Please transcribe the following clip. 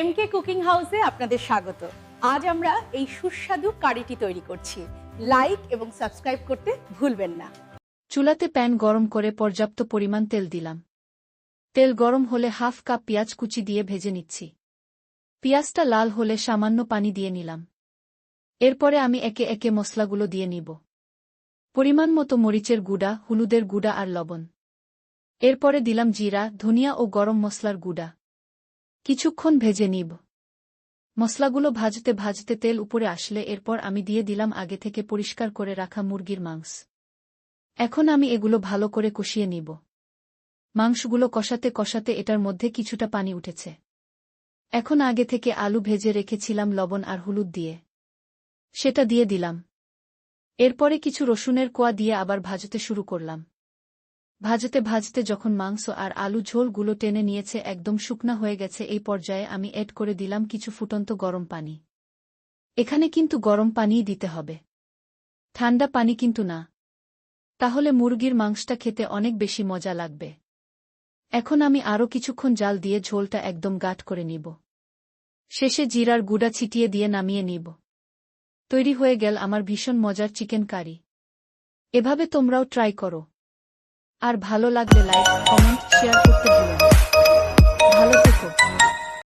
M K cooking হাউসে আপনাদের স্বাগত। আজ আমরা এই সুস্বাদু কারিটি তৈরি করছি। লাইক এবং সাবস্ক্রাইব করতে ভুলবেন না। চুলাতে প্যান গরম করে পর্যাপ্ত পরিমাণ তেল দিলাম। তেল গরম হলে হাফ কাপ পেঁয়াজ কুচি দিয়ে ভেজে নিচ্ছি। পেঁয়াজটা লাল হলে সামান্য পানি দিয়ে নিলাম। এরপরে আমি একে একে মশলাগুলো দিয়ে নিব। পরিমাণ মতো মরিচের গুঁড়া, হলুদের গুঁড়া আর লবণ। এরপরে দিলাম জিরা, ধনিয়া ও গরম মশলার গুঁড়া। কিছুক্ষণ ভেজে নিব। মশলাগুলো ভাজতে ভাজতে তেল উপরে আসলে এরপর আমি দিয়ে দিলাম আগে থেকে পরিষ্কার করে রাখা মুরগির মাংস। এখন আমি এগুলো ভালো করে কষিয়ে নিব। মাংসগুলো কষাতে কষাতে এটার মধ্যে কিছুটা পানি উঠেছে। এখন আগে থেকে আলু ভেজে রেখেছিলাম লবণ আর হলুদ দিয়ে। সেটা দিয়ে দিলাম। এরপরে কিছু রসুনের কোয়া দিয়ে আবার ভাজতে শুরু করলাম। ভাজতে ভাজতে যখন মাংস আর আলু ঝোলগুলো টেনে নিয়েছে একদম শুকনা হয়ে গেছে, এই পর্যায়ে আমি এড করে দিলাম কিছু ফুটন্ত গরম পানি। এখানে কিন্তু গরম পানিই দিতে হবে। ঠান্ডা পানি কিন্তু না। তাহলে মুরগির মাংসটা খেতে অনেক বেশি মজা লাগবে। এখন আমি আরও কিছুক্ষণ জাল দিয়ে ঝোলটা একদম গাঢ় করে নিব। শেষে জিরার গুড়া ছিটিয়ে দিয়ে নামিয়ে নিব। তৈরি হয়ে গেল আমার ভীষণ মজার চিকেন কারি। এভাবে তোমরাও ট্রাই করো। আর ভালো লাগলে লাইক কমেন্ট শেয়ার করতে